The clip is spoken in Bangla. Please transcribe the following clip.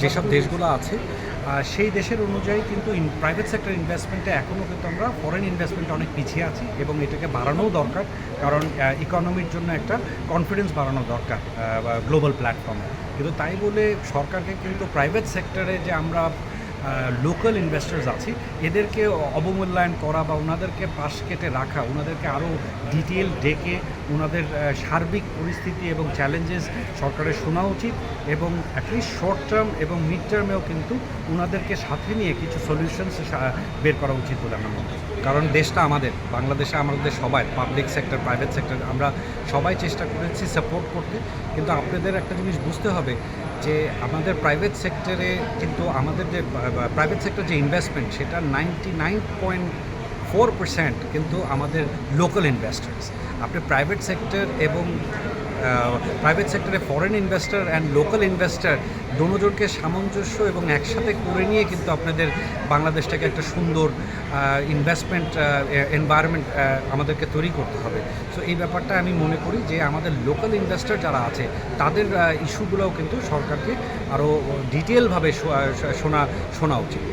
যেসব দেশগুলো আছে সেই দেশের অনুযায়ী কিন্তু প্রাইভেট সেক্টর ইনভেস্টমেন্টে এখনও কিন্তু আমরা ফরেন ইনভেস্টমেন্টে অনেক পিছিয়ে আছি এবং এটাকে বাড়ানোও দরকার, কারণ ইকোনমির জন্য একটা কনফিডেন্স বাড়ানো দরকার গ্লোবাল প্ল্যাটফর্মে কিন্তু তাই বলে সরকারকে কিন্তু প্রাইভেট সেক্টরে যে আমরা লোকাল ইনভেস্টার্স আছে এদেরকে অবমূল্যায়ন করা বা ওনাদেরকে পাশ কেটে রাখা, ওনাদেরকে আরও ডিটেল ডেকে ওনাদের সার্বিক পরিস্থিতি এবং চ্যালেঞ্জেস সরকারের শোনা উচিত এবং অ্যাটলিস্ট শর্ট টার্ম এবং মিড টার্মেও কিন্তু ওনাদেরকে সাথে নিয়ে কিছু সলিউশনস বের করা উচিত বলে আমার মনে। কারণ দেশটা আমাদের, বাংলাদেশে আমাদের সবাই পাবলিক সেক্টর প্রাইভেট সেক্টর আমরা সবাই চেষ্টা করেছি সাপোর্ট করতে কিন্তু আপনাদের একটা জিনিস বুঝতে হবে যে আমাদের প্রাইভেট সেক্টরে কিন্তু আমাদের যে প্রাইভেট সেক্টর যে ইনভেস্টমেন্ট সেটা ninety nine point four percent কিন্তু আমাদের লোকাল ইনভেস্টার্স আপনি প্রাইভেট সেক্টর এবং প্রাইভেট সেক্টরে foreign investor and local investor দোনোজনকে সামঞ্জস্য এবং একসাথে করে নিয়ে কিন্তু আপনাদের বাংলাদেশটাকে একটা সুন্দর ইনভেস্টমেন্ট এনভায়রনমেন্ট আমাদেরকে তৈরি করতে হবে। সো এই ব্যাপারটা আমি মনে করি যে আমাদের লোকাল ইনভেস্টর যারা আছে, তাদের ইস্যুগুলোও কিন্তু সরকারকে আরও ডিটেলভাবে শোনা শোনা উচিত।